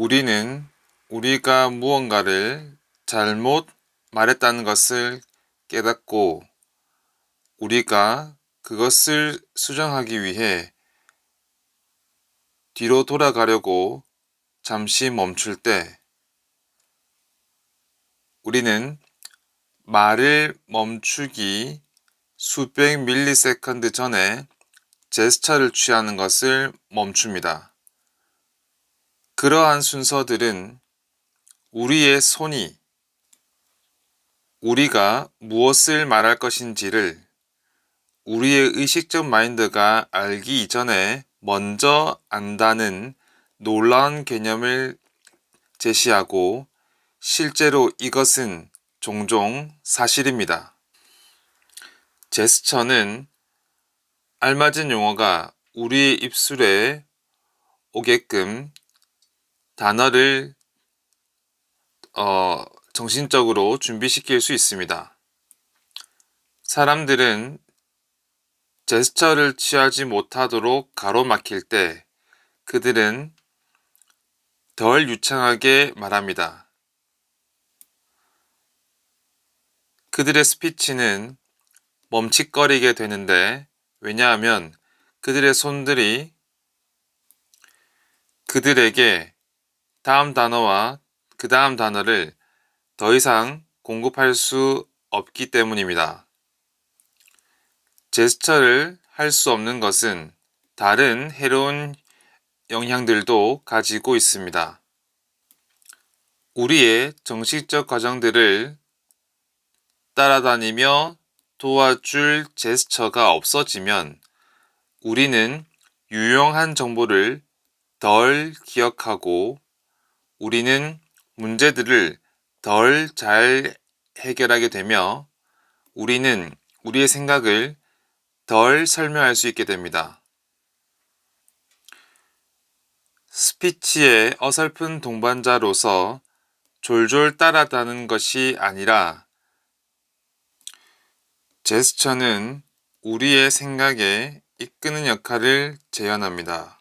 우리는 우리가 무언가를 잘못 말했다는 것을 깨닫고 우리가 그것을 수정하기 위해 뒤로 돌아가려고 잠시 멈출 때 우리는 말을 멈추기 수백 밀리세컨드 전에 제스처를 취하는 것을 멈춥니다. 그러한 순서들은 우리의 손이 우리가 무엇을 말할 것인지를 우리의 의식적 마인드가 알기 이전에 먼저 안다는 놀라운 개념을 제시하고 실제로 이것은 종종 사실입니다. 제스처는 알맞은 용어가 우리의 입술에 오게끔 단어를 어, 정신적으로 준비시킬 수 있습니다. 사람들은 제스처를 취하지 못하도록 가로막힐 때 그들은 덜 유창하게 말합니다. 그들의 스피치는 멈칫거리게 되는데 왜냐하면 그들의 손들이 그들에게 다음 단어와 그 다음 단어를 더 이상 공급할 수 없기 때문입니다. 제스처를 할 수 없는 것은 다른 해로운 영향들도 가지고 있습니다. 우리의 정식적 과정들을 따라다니며 도와줄 제스처가 없어지면 우리는 유용한 정보를 덜 기억하고 우리는 문제들을 덜 잘 해결하게 되며 우리는 우리의 생각을 덜 설명할 수 있게 됩니다. 스피치의 어설픈 동반자로서 졸졸 따라다는 것이 아니라 제스처는 우리의 생각에 이끄는 역할을 재현합니다.